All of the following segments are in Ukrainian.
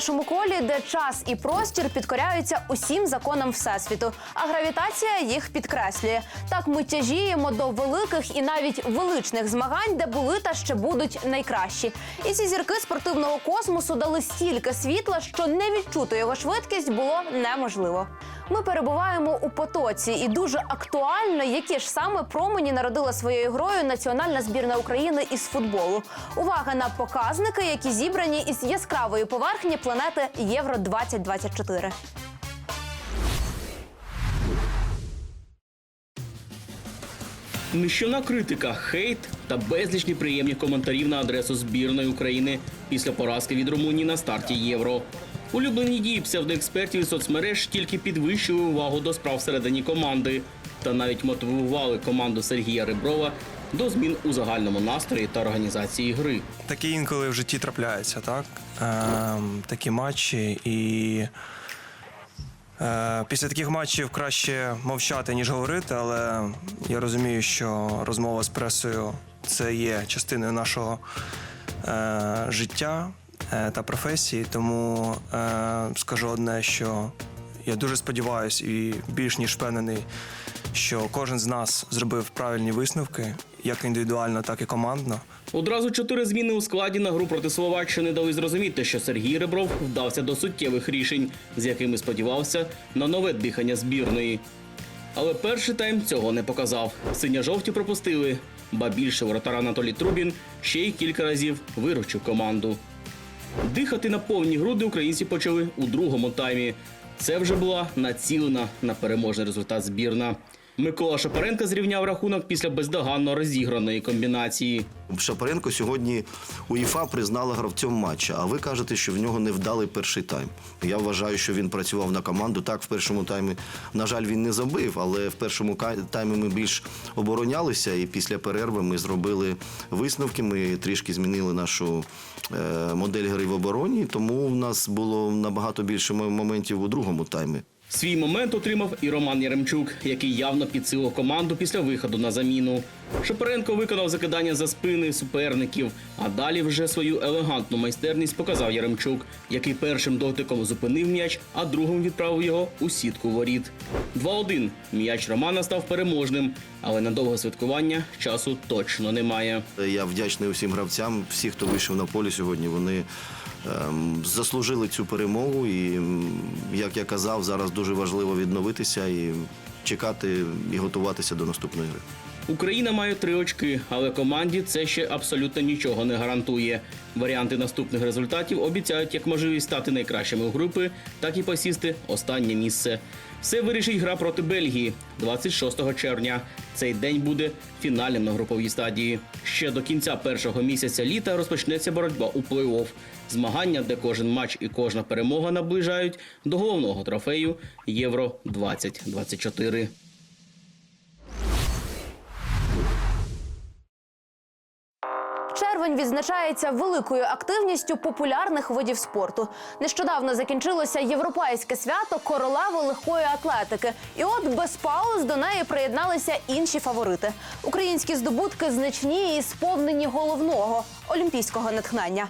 нашому колі, де час і простір підкоряються усім законам всесвіту, а гравітація їх підкреслює. Так ми тяжіємо до великих і навіть величних змагань, де були та ще будуть найкращі. І ці зірки спортивного космосу дали стільки світла, що не відчути його швидкість було неможливо. Ми перебуваємо у потоці, і дуже актуально, які ж саме промені народила своєю грою національна збірна України із футболу. Увага на показники, які зібрані із яскравої поверхні планети Євро 2024 Нищівна критика, хейт та безліч неприємних коментарів на адресу збірної України після поразки від Румунії на старті євро. Улюблені дії псевдоекспертів і соцмереж тільки підвищили увагу до справ всередині команди та навіть мотивували команду Сергія Реброва до змін у загальному настрої та організації гри. Таке інколи в житті трапляється, так? Ем, такі матчі. І е, після таких матчів краще мовчати, ніж говорити, але я розумію, що розмова з пресою це є частиною нашого е, життя е, та професії. Тому е, скажу одне, що я дуже сподіваюся і більш ніж впевнений, що кожен з нас зробив правильні висновки, як індивідуально, так і командно. Одразу чотири зміни у складі на гру проти Словаччини дали зрозуміти, що Сергій Ребров вдався до суттєвих рішень, з якими сподівався на нове дихання збірної. Але перший тайм цього не показав. Синя-жовті пропустили, ба більше воротар Анатолій Трубін ще й кілька разів виручив команду. Дихати на повні груди українці почали у другому таймі. Це вже була націлена на переможний результат збірна. Микола Шапаренко зрівняв рахунок після бездоганно розіграної комбінації. Шапаренко сьогодні УЄФА признала гравцем матча, а ви кажете, що в нього невдалий перший тайм. Я вважаю, що він працював на команду. Так, в першому таймі, на жаль, він не забив, але в першому таймі ми більш оборонялися, і після перерви ми зробили висновки. Ми трішки змінили нашу е, модель гри в обороні, тому в нас було набагато більше моментів у другому таймі. Свій момент отримав і Роман Яремчук, який явно підсилив команду після виходу на заміну. Шапаренко виконав закидання за спини суперників, а далі вже свою елегантну майстерність показав Яремчук, який першим дотиком зупинив м'яч, а другим відправив його у сітку воріт. 2-1. М'яч Романа став переможним, але на довге святкування часу точно немає. Я вдячний усім гравцям, всі, хто вийшов на полі сьогодні, вони заслужили цю перемогу. І ем, як я казав, зараз дуже важливо відновитися і чекати і готуватися до наступної гри. Україна має три очки, але команді це ще абсолютно нічого не гарантує. Варіанти наступних результатів обіцяють як можливість стати найкращими у групи, так і посісти останнє місце. Все вирішить гра проти Бельгії 26 червня. Цей день буде фінальним на груповій стадії. Ще до кінця першого місяця літа розпочнеться боротьба у плей-офф. Змагання, де кожен матч і кожна перемога наближають до головного трофею Євро 2024. Червень відзначається великою активністю популярних видів спорту. Нещодавно закінчилося європейське свято королеви легкої атлетики. І от без пауз до неї приєдналися інші фаворити. Українські здобутки значні і сповнені головного олімпійського натхнення.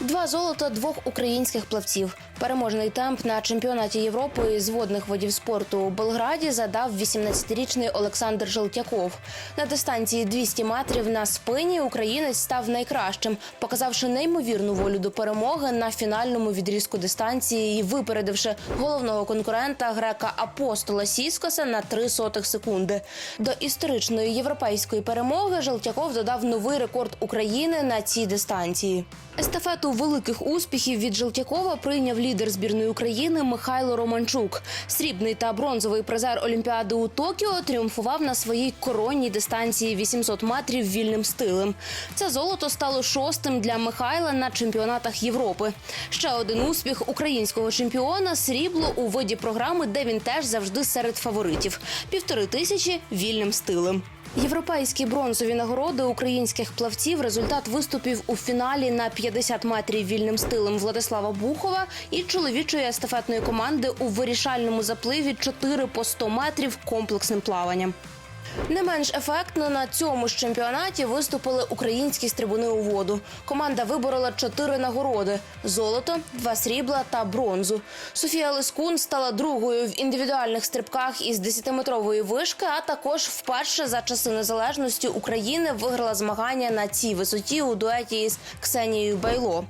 Два золота двох українських плавців. Переможний темп на чемпіонаті Європи з водних видів спорту у Белграді задав 18-річний Олександр Желтяков. На дистанції 200 метрів на спині українець став найкращим, показавши неймовірну волю до перемоги на фінальному відрізку дистанції і випередивши головного конкурента грека Апостола Сіскоса на 3 сотих секунди. До історичної європейської перемоги Желтяков додав новий рекорд України на цій дистанції. Естафету великих успіхів від Желтякова прийняв лідер збірної України Михайло Романчук. Срібний та бронзовий призер Олімпіади у Токіо тріумфував на своїй коронній дистанції 800 метрів вільним стилем. Це золото стало шостим для Михайла на чемпіонатах Європи. Ще один успіх українського чемпіона срібло у виді програми, де він теж завжди серед фаворитів півтори тисячі вільним стилем. Європейські бронзові нагороди українських плавців результат виступів у фіналі на 50 метрів вільним стилем Владислава Бухова і чоловічої естафетної команди у вирішальному запливі 4 по 100 метрів комплексним плаванням. Не менш ефектно на цьому ж чемпіонаті виступили українські стрибуни у воду. Команда виборола чотири нагороди: золото, два срібла та бронзу. Софія Лискун стала другою в індивідуальних стрибках із 10-метрової вишки, а також вперше за часи незалежності України виграла змагання на цій висоті у дуеті із Ксенією Байло.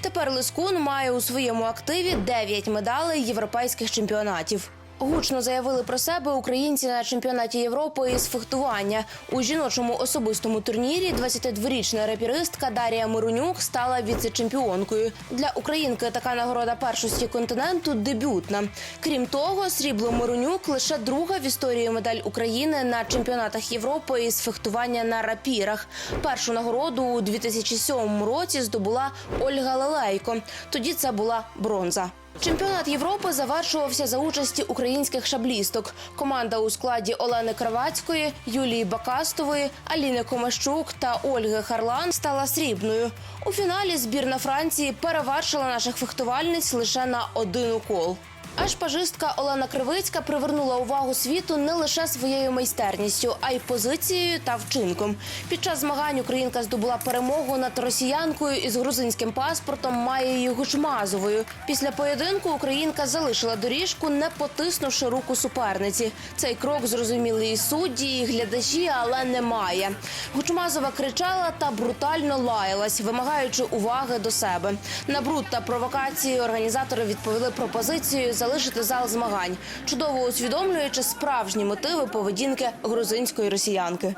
Тепер Лискун має у своєму активі 9 медалей європейських чемпіонатів. Гучно заявили про себе українці на чемпіонаті Європи із фехтування. У жіночому особистому турнірі 22-річна репіристка Дарія Миронюк стала віце-чемпіонкою. Для українки така нагорода першості континенту дебютна. Крім того, срібло Миронюк лише друга в історії медаль України на чемпіонатах Європи із фехтування на рапірах. Першу нагороду у 2007 році здобула Ольга Лелейко. Тоді це була бронза. Чемпіонат Європи завершувався за участі українських шаблісток. Команда у складі Олени Кравацької, Юлії Бакастової, Аліни Комащук та Ольги Харлан стала срібною. У фіналі збірна Франції перевершила наших фехтувальниць лише на один укол. А шпажистка Олена Кривицька привернула увагу світу не лише своєю майстерністю, а й позицією та вчинком. Під час змагань українка здобула перемогу над росіянкою із грузинським паспортом Маєю Гучмазовою. Після поєдинку українка залишила доріжку, не потиснувши руку суперниці. Цей крок зрозуміли і судді, і глядачі, але немає. Гучмазова кричала та брутально лаялась, вимагаючи уваги до себе. На бруд та провокації організатори відповіли пропозицією залишити зал змагань, чудово усвідомлюючи справжні мотиви поведінки грузинської росіянки.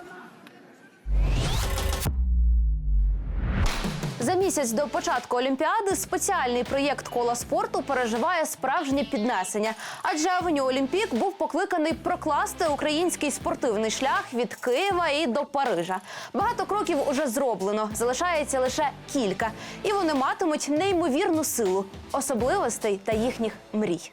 За місяць до початку Олімпіади спеціальний проєкт кола спорту переживає справжнє піднесення. Адже Авеню Олімпік був покликаний прокласти український спортивний шлях від Києва і до Парижа. Багато кроків уже зроблено, залишається лише кілька, і вони матимуть неймовірну силу особливостей та їхніх мрій.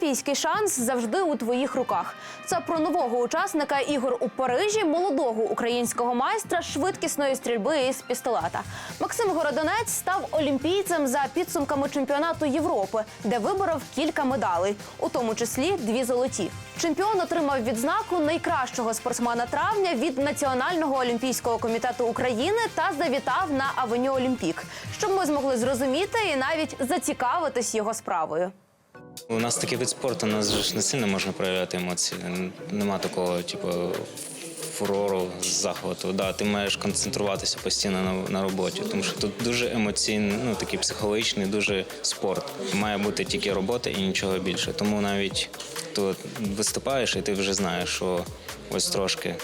Олімпійський шанс завжди у твоїх руках. Це про нового учасника ігор у Парижі, молодого українського майстра швидкісної стрільби із пістолета. Максим Городонець став олімпійцем за підсумками чемпіонату Європи, де виборов кілька медалей, у тому числі дві золоті. Чемпіон отримав відзнаку найкращого спортсмена травня від Національного олімпійського комітету України та завітав на Авеню Олімпік, щоб ми змогли зрозуміти і навіть зацікавитись його справою. У нас такий вид спорту, у нас ж не сильно можна проявляти емоції. Нема такого, типу, фурору, захвату. Да, ти маєш концентруватися постійно на, на роботі, тому що тут дуже емоційний, ну такий психологічний, дуже спорт. Має бути тільки робота і нічого більше. Тому навіть тут виступаєш, і ти вже знаєш, що ось трошки.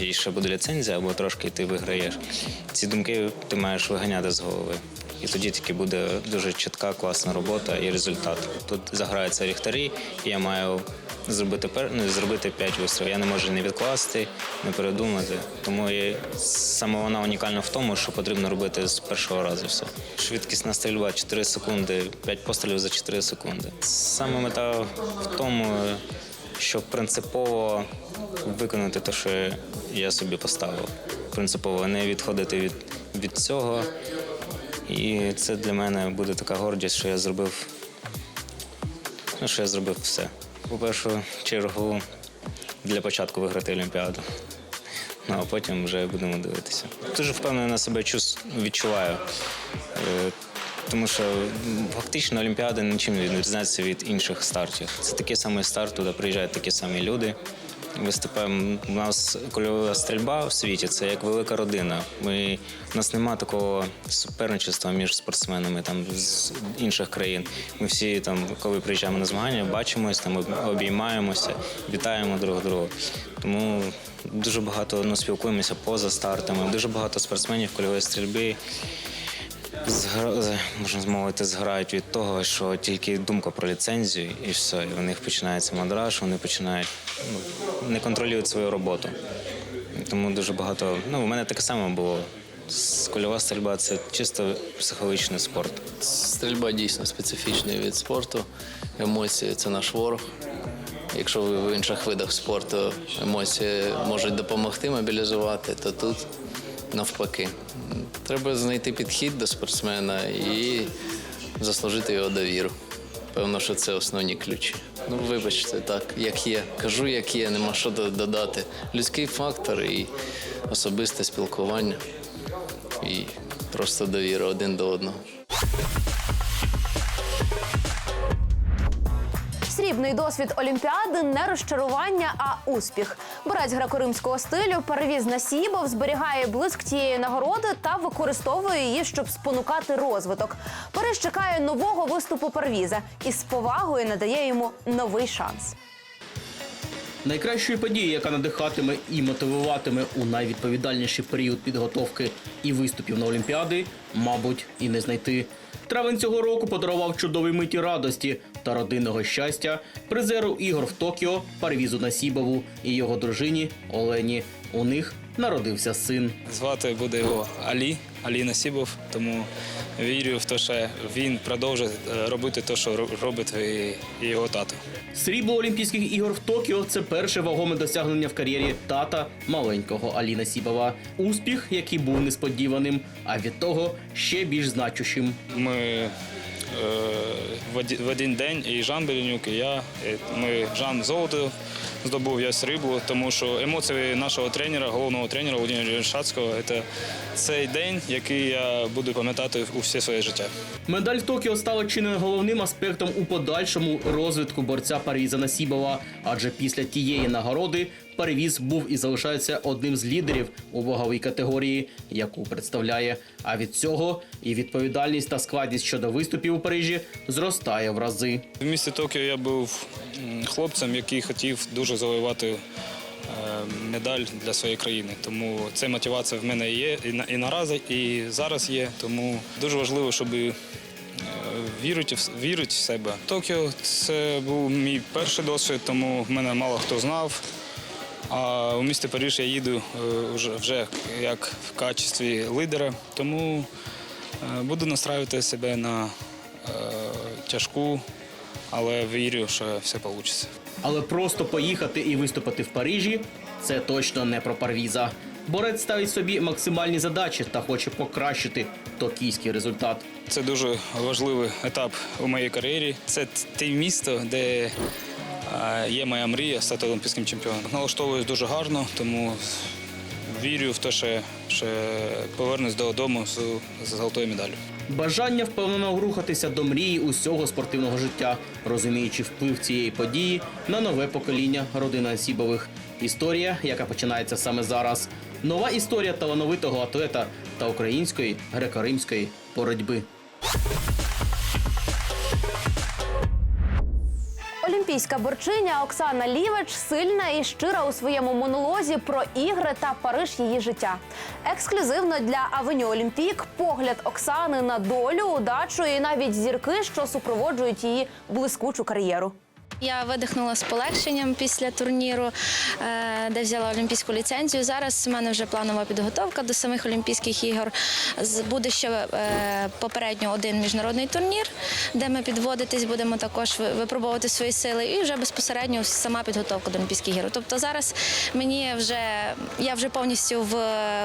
І ще буде ліцензія, або трошки ти виграєш. Ці думки ти маєш виганяти з голови. І тоді таки буде дуже чітка, класна робота і результат. Тут заграються ліхтарі, і я маю зробити пер... ну, зробити 5 вистрілів. Я не можу не відкласти, не передумати. Тому і саме вона унікальна в тому, що потрібно робити з першого разу все. Швидкісна стрільба 4 секунди, 5 пострілів за 4 секунди. Саме мета в тому, щоб принципово виконати те, що я собі поставив. Принципово не відходити від, від цього. І це для мене буде така гордість, що я зробив, що я зробив все. У першу чергу для початку виграти Олімпіаду. Ну а потім вже будемо дивитися. Дуже впевнено на себе відчуваю. Е, Тому що фактично Олімпіада нічим не відрізняється від інших стартів. Це такий самий старт, туди приїжджають такі самі люди. Виступаємо. У нас кольова стрільба в світі це як велика родина. Ми, у нас немає такого суперничества між спортсменами там, з інших країн. Ми всі, там, коли приїжджаємо на змагання, бачимось, там, обіймаємося, вітаємо друг друга. Тому дуже багато ну, спілкуємося поза стартами. Дуже багато спортсменів кольової стрільби згра... з- можна змовити, зграють від того, що тільки думка про ліцензію, і все. І у них починається мадраж, вони починають ну, не контролюють свою роботу. Тому дуже багато. Ну, у мене таке саме було. Кольова стрільба це чисто психологічний спорт. Стрільба дійсно специфічний від спорту. Емоції це наш ворог. Якщо в інших видах спорту емоції можуть допомогти мобілізувати, то тут навпаки. Треба знайти підхід до спортсмена і заслужити його довіру. Певно, що це основні ключі. Ну, вибачте, так, як є. Кажу, як є, нема що додати. Людський фактор і особисте спілкування, і просто довіра один до одного. Срібний досвід Олімпіади не розчарування, а успіх. Борець греко-римського стилю перевіз Насібов, зберігає блиск тієї нагороди та використовує її, щоб спонукати розвиток. Париж чекає нового виступу перевіза і з повагою надає йому новий шанс. Найкращої події, яка надихатиме і мотивуватиме у найвідповідальніший період підготовки і виступів на Олімпіади, мабуть, і не знайти. Травень цього року подарував чудові миті радості та родинного щастя призеру ігор в Токіо Парвізу Насібову і його дружині Олені. У них народився син. Звати буде його Алі, Алі Насібов, тому вірю в те, що він продовжить е, робити те, що робить і- його тато. Срібло Олімпійських ігор в Токіо це перше вагоме досягнення в кар'єрі тата маленького Аліна Сібова. Успіх, який був несподіваним, а від того ще більш значущим. Ми в, один день і Жан Беленюк, і я. Ми Жан золото здобув, я срібло, тому що емоції нашого тренера, головного тренера Володимира Шацького, це цей день, який я буду пам'ятати у все своє життя. Медаль в Токіо стала чи не головним аспектом у подальшому розвитку борця Парвіза Насібова, адже після тієї нагороди Парвіз був і залишається одним з лідерів у ваговій категорії, яку представляє. А від цього і відповідальність та складність щодо виступів у Парижі зростає в рази. В місті Токіо я був хлопцем, який хотів дуже завоювати е, медаль для своєї країни. Тому ця мотивація в мене є і, на- і наразі, і зараз є. Тому дуже важливо, щоб е, вірити, в вірити в себе. Токіо це був мій перший досвід, тому мене мало хто знав. А у місті Париж я їду е, вже, як в качестві лідера, тому е, буду настраювати себе на е, тяжку, але вірю, що все вийде. Але просто поїхати і виступити в Парижі це точно не про Парвіза. Борець ставить собі максимальні задачі та хоче покращити токійський результат. Це дуже важливий етап у моїй кар'єрі. Це те місто, де є моя мрія стати олімпійським чемпіоном. Налаштовуюсь дуже гарно, тому вірю в те, що, повернусь додому з, з золотою медаллю. Бажання впевнено рухатися до мрії усього спортивного життя, розуміючи вплив цієї події на нове покоління родини Асібових. Історія, яка починається саме зараз. Нова історія талановитого атлета та української греко-римської боротьби. Олімпійська борчиня Оксана Лівач сильна і щира у своєму монолозі про ігри та Париж її життя. Ексклюзивно для Авеню Олімпік погляд Оксани на долю, удачу і навіть зірки, що супроводжують її блискучу кар'єру. Я видихнула з полегшенням після турніру, е, де взяла олімпійську ліцензію. Зараз у мене вже планова підготовка до самих Олімпійських ігор. Буде ще е, попередньо один міжнародний турнір, де ми підводитись, будемо також ви- випробовувати свої сили, і вже безпосередньо сама підготовка до Олімпійських ігор. Тобто зараз мені вже я вже повністю в,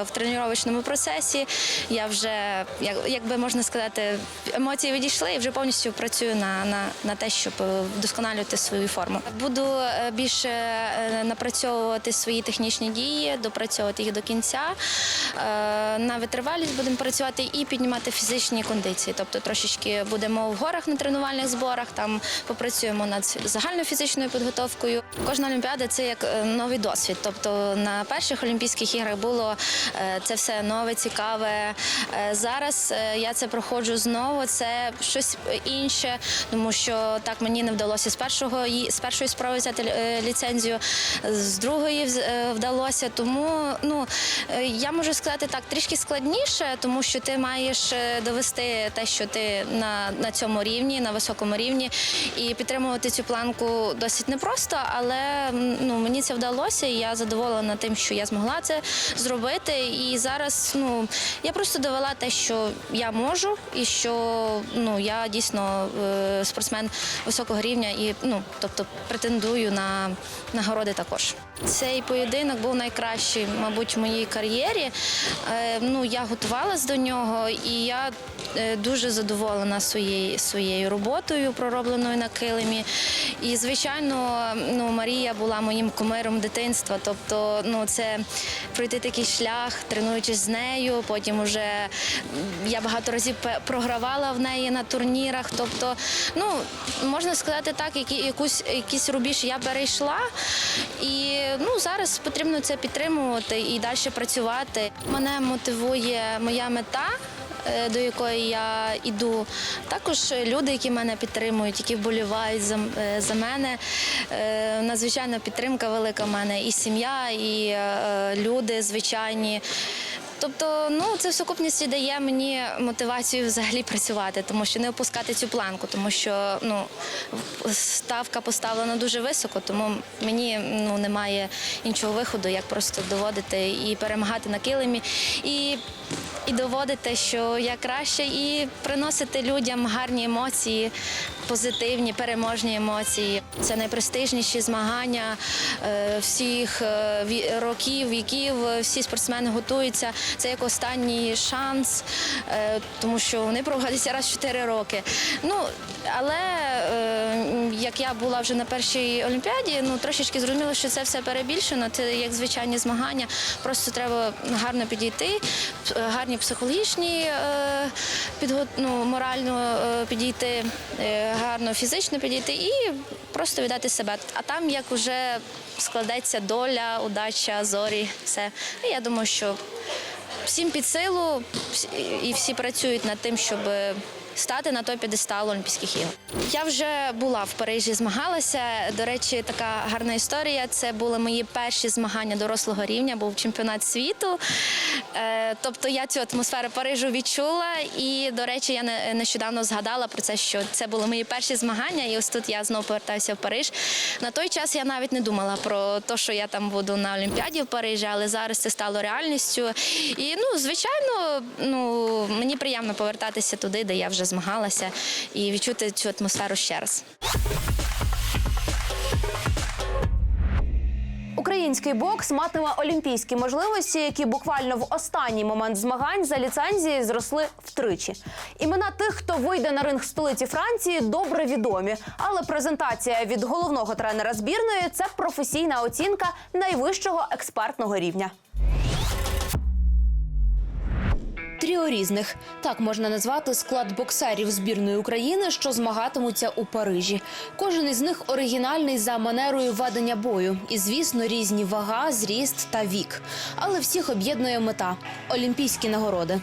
в тренувальному процесі. Я вже як, як би можна сказати, емоції відійшли і вже повністю працюю на, на, на те, щоб е, вдосконалювати свою форму. Буду е, більше е, напрацьовувати свої технічні дії, допрацьовувати їх до кінця. Е, На витривалість будемо працювати і піднімати фізичні кондиції. Тобто трошечки будемо в горах на тренувальних зборах, там попрацюємо над загальною фізичною підготовкою. Кожна олімпіада це як новий досвід. Тобто на перших Олімпійських іграх було це все нове, цікаве. Зараз я це проходжу знову. Це щось інше, тому що так мені не вдалося з першого ї- з першої спроби взяти е, ліцензію, з другої е, вдалося. Тому ну е, я можу сказати так, трішки складніше, тому що ти маєш довести те, що ти на, на цьому рівні, на високому рівні, і підтримувати цю планку досить непросто, але ну мені це вдалося, і я задоволена тим, що я змогла це зробити. І зараз ну я просто довела те, що я можу, і що ну я дійсно спортсмен високого рівня, і ну тобто претендую на нагороди також. Цей поєдинок був найкращий, мабуть, в моїй кар'єрі. Е, ну, я готувалась до нього, і я е, дуже задоволена своєю, своєю роботою, проробленою на килимі. І, звичайно, ну, Марія була моїм кумиром дитинства. Тобто, ну, це пройти такий шлях, тренуючись з нею. Потім уже м, я багато разів програвала в неї на турнірах. Тобто, ну, можна сказати так, які, якусь, якийсь рубіж я перейшла. І ну, зараз потрібно це підтримувати і далі працювати. Мене мотивує моя мета. е, До якої я йду, також люди, які мене підтримують, які вболівають за, е, за мене. Е, Надзвичайна підтримка велика в мене і сім'я, і люди звичайні. Тобто, ну це в сукупності дає мені мотивацію взагалі працювати, тому що не опускати цю планку, тому що ну ставка поставлена дуже високо, тому мені ну немає іншого виходу, як просто доводити і перемагати на килимі, і, і доводити, що я краще, і приносити людям гарні емоції, позитивні, переможні емоції. Це найпрестижніші змагання е, всіх е, років, віків. е, Всі спортсмени готуються. Це як останній шанс, тому що вони проводяться раз 4 роки. Ну але як я була вже на першій олімпіаді, ну трошечки зрозуміло, що це все перебільшено. Це як звичайні змагання. Просто треба гарно підійти, гарні психологічні е, підго... ну, морально е, підійти, е, гарно фізично підійти і просто віддати себе. А там як вже складеться доля, удача, зорі, все. Я думаю, що всім під силу і всі працюють над тим, щоб стати на той підестал Олімпійських ігор. Я вже була в Парижі, змагалася. До речі, така гарна історія. Це були мої перші змагання дорослого рівня, був чемпіонат світу. Е, Тобто я цю атмосферу Парижу відчула. І, до речі, я не- нещодавно згадала про це, що це були мої перші змагання, і ось тут я знову повертаюся в Париж. На той час я навіть не думала про те, що я там буду на Олімпіаді в Парижі, але зараз це стало реальністю. І ну, звичайно, ну мені приємно повертатися туди, де я вже змагалася, і відчути цю атмосферу ще раз. Український бокс матиме олімпійські можливості, які буквально в останній момент змагань за ліцензії зросли втричі. Імена тих, хто вийде на ринг столиці Франції, добре відомі. Але презентація від головного тренера збірної це професійна оцінка найвищого експертного рівня. Тріо різних так можна назвати склад боксерів збірної України, що змагатимуться у Парижі. Кожен із них оригінальний за манерою ведення бою, і звісно, різні вага, зріст та вік. Але всіх об'єднує мета олімпійські нагороди.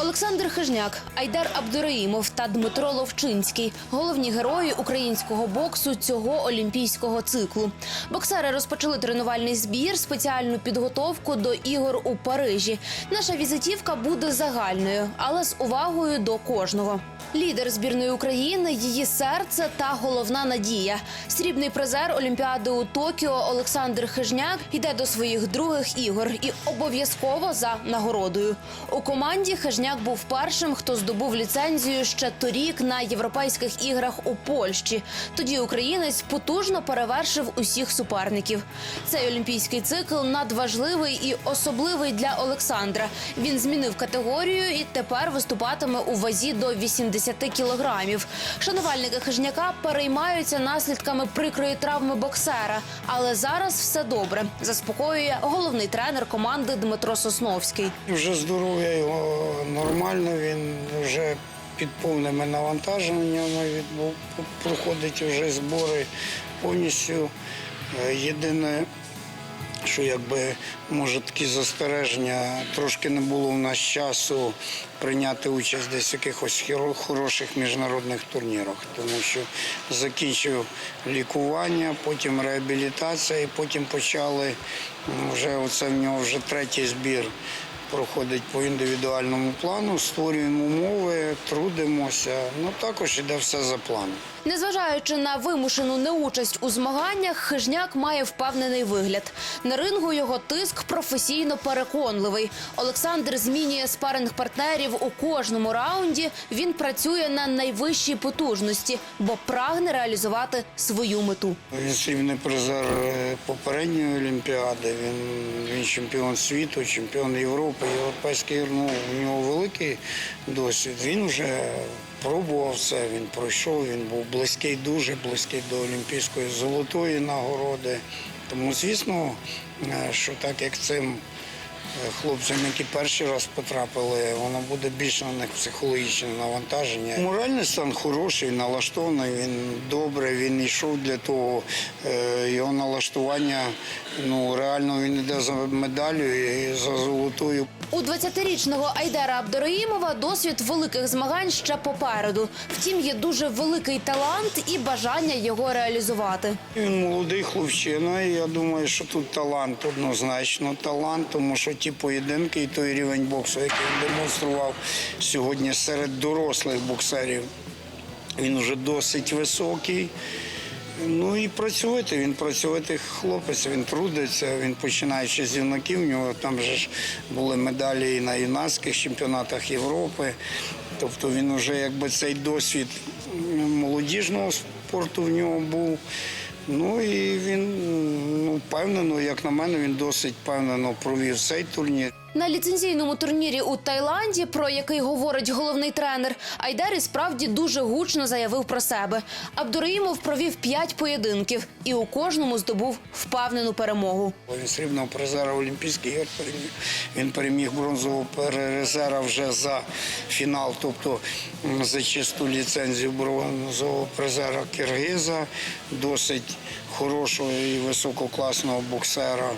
Олександр Хижняк, Айдар Абдураїмов та Дмитро Ловчинський головні герої українського боксу цього олімпійського циклу. Боксери розпочали тренувальний збір, спеціальну підготовку до ігор у Парижі. Наша візитівка буде загальною, але з увагою до кожного. Лідер збірної України, її серце та головна надія. Срібний призер Олімпіади у Токіо Олександр Хижняк йде до своїх других ігор і обов'язково за нагородою. У команді Хижняк був першим, хто здобув ліцензію ще торік на європейських іграх у Польщі. Тоді українець потужно перевершив усіх суперників. Цей олімпійський цикл надважливий і особливий для Олександра. Він змінив категорію і тепер виступатиме у вазі до 80 кілограмів. Шанувальники хижняка переймаються наслідками прикрої травми боксера, але зараз все добре. Заспокоює головний тренер команди Дмитро Сосновський. Вже здоров'я його нормально, він вже під повними навантаженнями проходить вже збори повністю. Єдине, що якби може такі застереження, трошки не було в нас часу прийняти участь десь в якихось хороших міжнародних турнірах, тому що закінчив лікування, потім реабілітація, і потім почали вже оце в нього вже третій збір проходить по індивідуальному плану, створюємо умови, трудимося. Ну також іде все за планом. Незважаючи на вимушену неучасть у змаганнях, хижняк має впевнений вигляд. На рингу його тиск професійно переконливий. Олександр змінює спаринг партнерів у кожному раунді. Він працює на найвищій потужності, бо прагне реалізувати свою мету. Він срібний призер е, попередньої олімпіади. Він, він чемпіон світу, чемпіон Європи, європейський. Ну, у нього великий досвід. Він вже пробував все. Він пройшов. Він був близький, дуже близький до олімпійської золотої нагороди. Тому, звісно, е, що так як цим хлопцям, які перший раз потрапили, воно буде більше на них психологічне навантаження. Моральний стан хороший, налаштований, він добре, він йшов для того. Е, Його налаштування, ну реально він йде за медаллю і за золотою. У 20-річного Айдера Абдораїмова досвід великих змагань ще попереду. Втім, є дуже великий талант і бажання його реалізувати. Він молодий хлопчина, і я думаю, що тут талант однозначно талант, тому що ті поєдинки і той рівень боксу, який він демонстрував сьогодні серед дорослих боксерів, він вже досить високий. Ну і працювати. Він працювати хлопець, він трудиться, він починаючи з юнаків. У нього там же ж були медалі і на юнацьких чемпіонатах Європи. Тобто він вже якби цей досвід молодіжного спорту в нього був. Ну і він ну, впевнено, як на мене, він досить впевнено провів цей турнір. На ліцензійному турнірі у Таїланді, про який говорить головний тренер, Айдар і справді дуже гучно заявив про себе. Абдураїмов провів п'ять поєдинків і у кожному здобув впевнену перемогу. Він срібного призера Олімпійських ігор переміг. Він переміг бронзового призера вже за фінал, тобто за чисту ліцензію бронзового призера Киргиза, досить хорошого і висококласного боксера.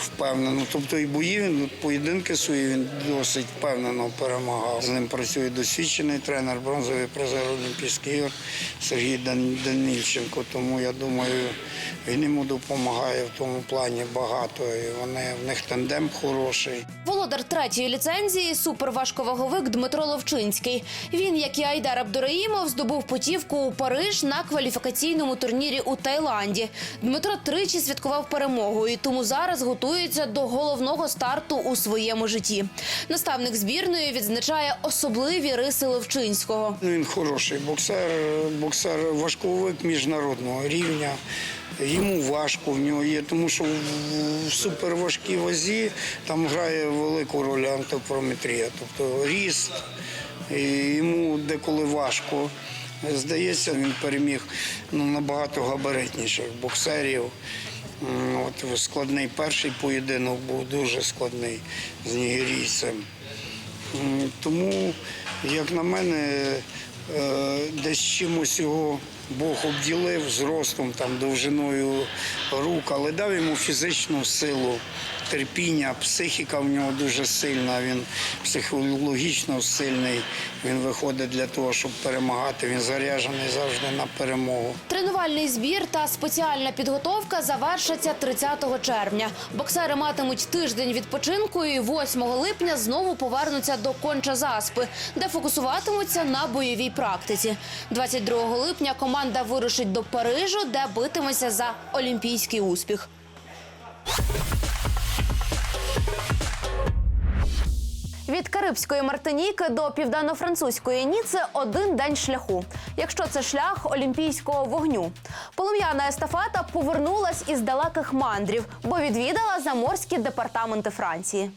Впевнено, тобто і бої, він, поєдинки свої він досить впевнено перемагав. З ним працює досвідчений тренер, бронзовий призер Олімпійських ігор Сергій Дан- Данільченко. Тому я думаю, він йому допомагає в тому плані багато. І вони в них тандем хороший. Володар третьої ліцензії суперважковаговик Дмитро Ловчинський. Він, як і Айдар Абдураїмов, здобув путівку у Париж на кваліфікаційному турнірі у Таїланді. Дмитро тричі святкував перемогу і тому зараз готується до головного старту у своєму житті. Наставник збірної відзначає особливі риси Ловчинського. Ну, Він хороший боксер, боксер важковик міжнародного рівня. Йому важко в нього є, тому що в- суперважкій вазі там грає велику роль антипрометрія, тобто ріст. І йому деколи важко. Здається, він переміг ну, набагато габаритніших боксерів. От складний перший поєдинок був дуже складний з нігерійцем. Тому, як на мене, е, десь чимось його Бог обділив зростом, там, довжиною рук, але дав йому фізичну силу, терпіння, психіка в нього дуже сильна, він психологічно сильний. Він виходить для того, щоб перемагати. Він заряджений завжди на перемогу. Тренувальний збір та спеціальна підготовка завершаться 30 червня. Боксери матимуть тиждень відпочинку і 8 липня знову повернуться до конча заспи, де фокусуватимуться на бойовій практиці. 22 липня команда вирушить до Парижу, де битиметься за олімпійський успіх. Від Карибської Мартиніки до південно-французької Ніци один день шляху. Якщо це шлях олімпійського вогню. Полум'яна естафета повернулась із далеких мандрів, бо відвідала заморські департаменти Франції.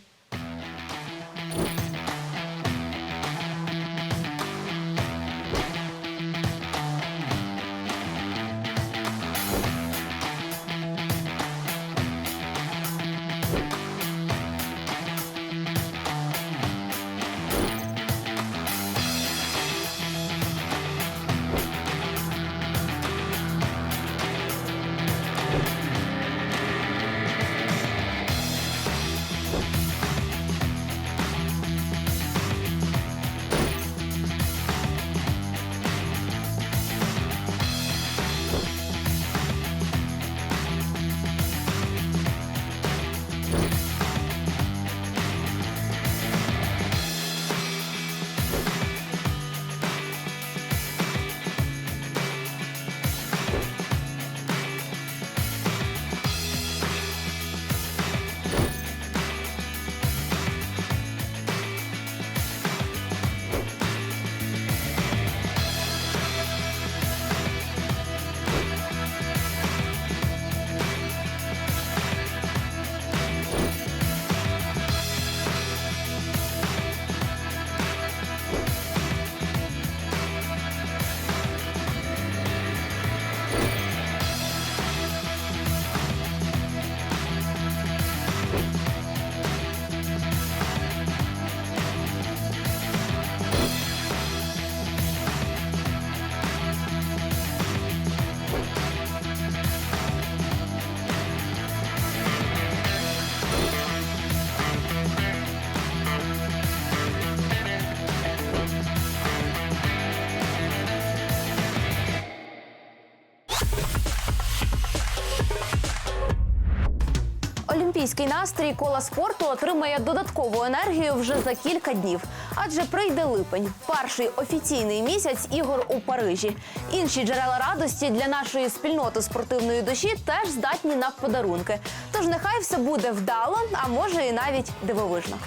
Олімпійський настрій кола спорту отримає додаткову енергію вже за кілька днів, адже прийде липень, перший офіційний місяць ігор у Парижі. Інші джерела радості для нашої спільноти спортивної душі теж здатні на подарунки. Тож нехай все буде вдало, а може і навіть дивовижно.